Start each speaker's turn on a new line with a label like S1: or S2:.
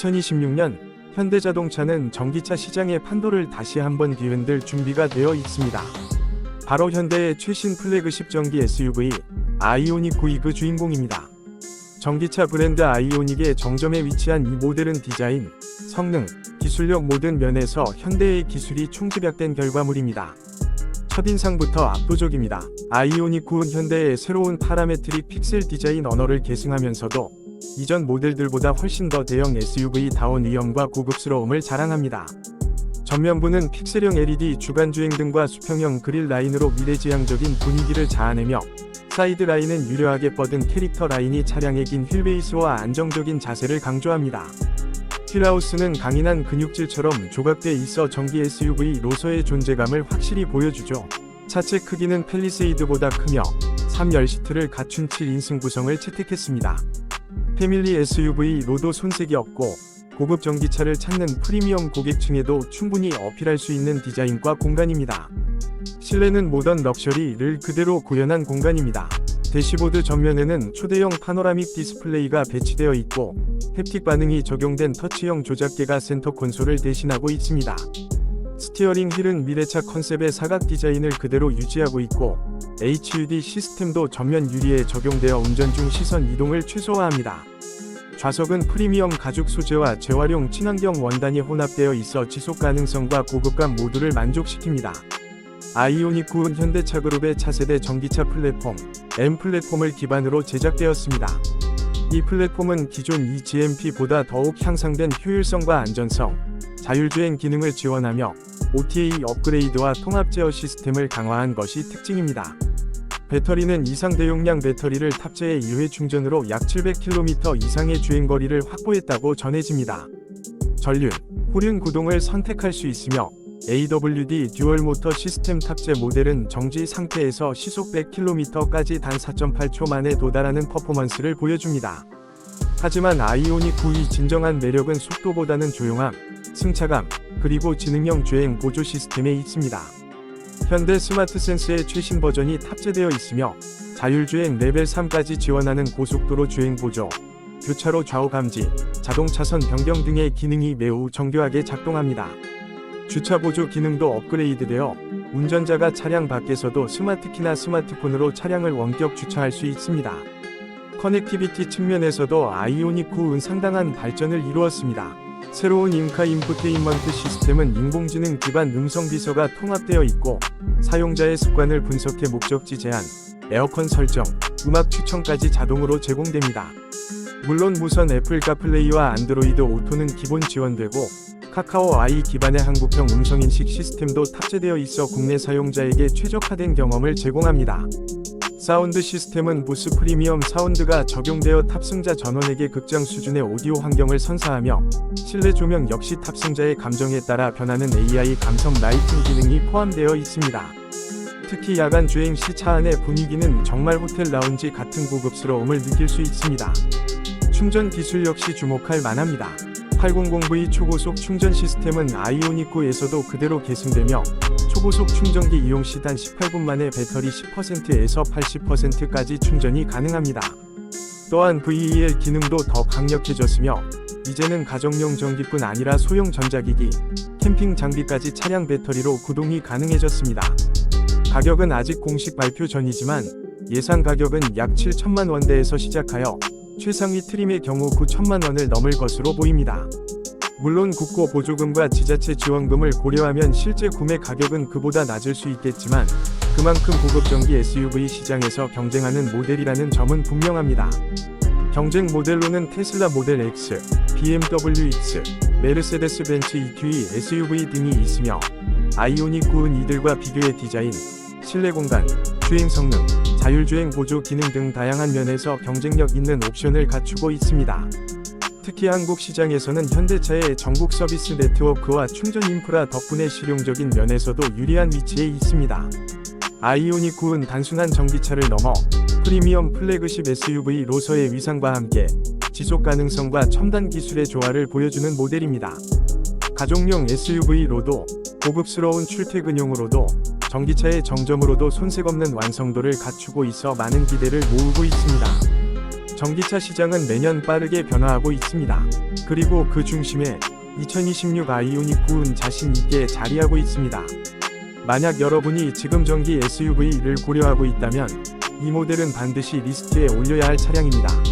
S1: 2026년 현대자동차는 전기차 시장의 판도를 다시 한번 뒤흔들 준비가 되어 있습니다. 바로 현대의 최신 플래그십 전기 SUV 아이오닉 9이 그 주인공입니다. 전기차 브랜드 아이오닉의 정점에 위치한 이 모델은 디자인, 성능, 기술력 모든 면에서 현대의 기술이 총집약된 결과물입니다. 첫인상부터 압도적입니다. 아이오닉 9은 현대의 새로운 파라메트릭 픽셀 디자인 언어를 계승하면서도 이전 모델들보다 훨씬 더 대형 SUV다운 위험과 고급스러움을 자랑합니다. 전면부는 픽셀형 LED 주간주행 등과 수평형 그릴 라인으로 미래지향적인 분위기를 자아내며 사이드 라인은 유려하게 뻗은 캐릭터 라인이 차량의 긴 휠베이스와 안정적인 자세를 강조합니다. 휠하우스는 강인한 근육질처럼 조각돼 있어 전기 SUV로서의 존재감을 확실히 보여주죠. 차체 크기는 펠리세이드보다 크며 3열 시트를 갖춘 7인승 구성을 채택했습니다. 패밀리 SUV로도 손색이 없고 고급 전기차를 찾는 프리미엄 고객층에도 충분히 어필할 수 있는 디자인과 공간입니다. 실내는 모던 럭셔리를 그대로 구현한 공간입니다. 대시보드 전면에는 초대형 파노라믹 디스플레이가 배치되어 있고 햅틱 반응이 적용된 터치형 조작계가 센터 콘솔을 대신하고 있습니다. 스티어링 휠은 미래차 컨셉의 사각 디자인을 그대로 유지하고 있고 HUD 시스템도 전면 유리에 적용되어 운전 중 시선 이동을 최소화합니다. 좌석은 프리미엄 가죽 소재와 재활용 친환경 원단이 혼합되어 있어 지속 가능성과 고급감 모두를 만족시킵니다. 아이오닉 9은 현대차 그룹의 차세대 전기차 플랫폼 M 플랫폼을 기반으로 제작되었습니다. 이 플랫폼은 기존 eGMP보다 더욱 향상된 효율성과 안전성, 자율주행 기능을 지원하며 OTA 업그레이드와 통합 제어 시스템을 강화한 것이 특징입니다. 배터리는 이상 대용량 배터리를 탑재해 1회 충전으로 약 700km 이상의 주행거리를 확보했다고 전해집니다. 전륜, 후륜 구동을 선택할 수 있으며 AWD 듀얼 모터 시스템 탑재 모델은 정지 상태에서 시속 100km까지 단 4.8초 만에 도달하는 퍼포먼스를 보여줍니다. 하지만 아이오닉 9의 진정한 매력은 속도보다는 조용함, 승차감, 그리고 지능형 주행 보조 시스템에 있습니다. 현대 스마트 센스의 최신 버전이 탑재되어 있으며 자율주행 레벨 3까지 지원하는 고속도로 주행 보조, 교차로 좌우 감지, 자동 차선 변경 등의 기능이 매우 정교하게 작동합니다. 주차 보조 기능도 업그레이드되어 운전자가 차량 밖에서도 스마트키나 스마트폰으로 차량을 원격 주차할 수 있습니다. 커넥티비티 측면에서도 아이오닉 9은 상당한 발전을 이루었습니다. 새로운 인카 인포테인먼트 시스템은 인공지능 기반 음성 비서가 통합되어 있고 사용자의 습관을 분석해 목적지 제한, 에어컨 설정, 음악 추천까지 자동으로 제공됩니다. 물론 무선 애플 카플레이와 안드로이드 오토는 기본 지원되고 카카오 아이 기반의 한국형 음성인식 시스템도 탑재되어 있어 국내 사용자에게 최적화된 경험을 제공합니다. 사운드 시스템은 보스 프리미엄 사운드가 적용되어 탑승자 전원에게 극장 수준의 오디오 환경을 선사하며 실내 조명 역시 탑승자의 감정에 따라 변하는 AI 감성 라이팅 기능이 포함되어 있습니다. 특히 야간 주행 시 차 안의 분위기는 정말 호텔 라운지 같은 고급스러움을 느낄 수 있습니다. 충전 기술 역시 주목할 만합니다. 800V 초고속 충전 시스템은 아이오닉 9에서도 그대로 계승되며 초고속 충전기 이용 시 단 18분 만에 배터리 10%에서 80%까지 충전이 가능합니다. 또한 VEL 기능도 더 강력해졌으며 이제는 가정용 전기뿐 아니라 소형 전자기기, 캠핑 장비까지 차량 배터리로 구동이 가능해졌습니다. 가격은 아직 공식 발표 전이지만 예상 가격은 약 7천만 원대에서 시작하여 최상위 트림의 경우 9천만 원을 넘을 것으로 보입니다. 물론 국고 보조금과 지자체 지원금을 고려하면 실제 구매 가격은 그보다 낮을 수 있겠지만 그만큼 고급 전기 SUV 시장에서 경쟁하는 모델이라는 점은 분명합니다. 경쟁 모델로는 테슬라 모델 X, BMW X, 메르세데스 벤츠 EQE SUV 등이 있으며 아이오닉 9은 이들과 비교해 디자인, 실내 공간, 주행 성능, 자율주행 보조 기능 등 다양한 면에서 경쟁력 있는 옵션을 갖추고 있습니다. 특히 한국 시장에서는 현대차의 전국 서비스 네트워크와 충전 인프라 덕분에 실용적인 면에서도 유리한 위치에 있습니다. 아이오닉 9은 단순한 전기차를 넘어 프리미엄 플래그십 SUV로서의 위상과 함께 지속 가능성과 첨단 기술의 조화를 보여주는 모델입니다. 가족용 SUV로도 고급스러운 출퇴근용으로도 전기차의 정점으로도 손색 없는 완성도를 갖추고 있어 많은 기대를 모으고 있습니다. 전기차 시장은 매년 빠르게 변화하고 있습니다. 그리고 그 중심에 2026 아이오닉 9은 자신 있게 자리하고 있습니다. 만약 여러분이 지금 전기 SUV를 고려하고 있다면 이 모델은 반드시 리스트에 올려야 할 차량입니다.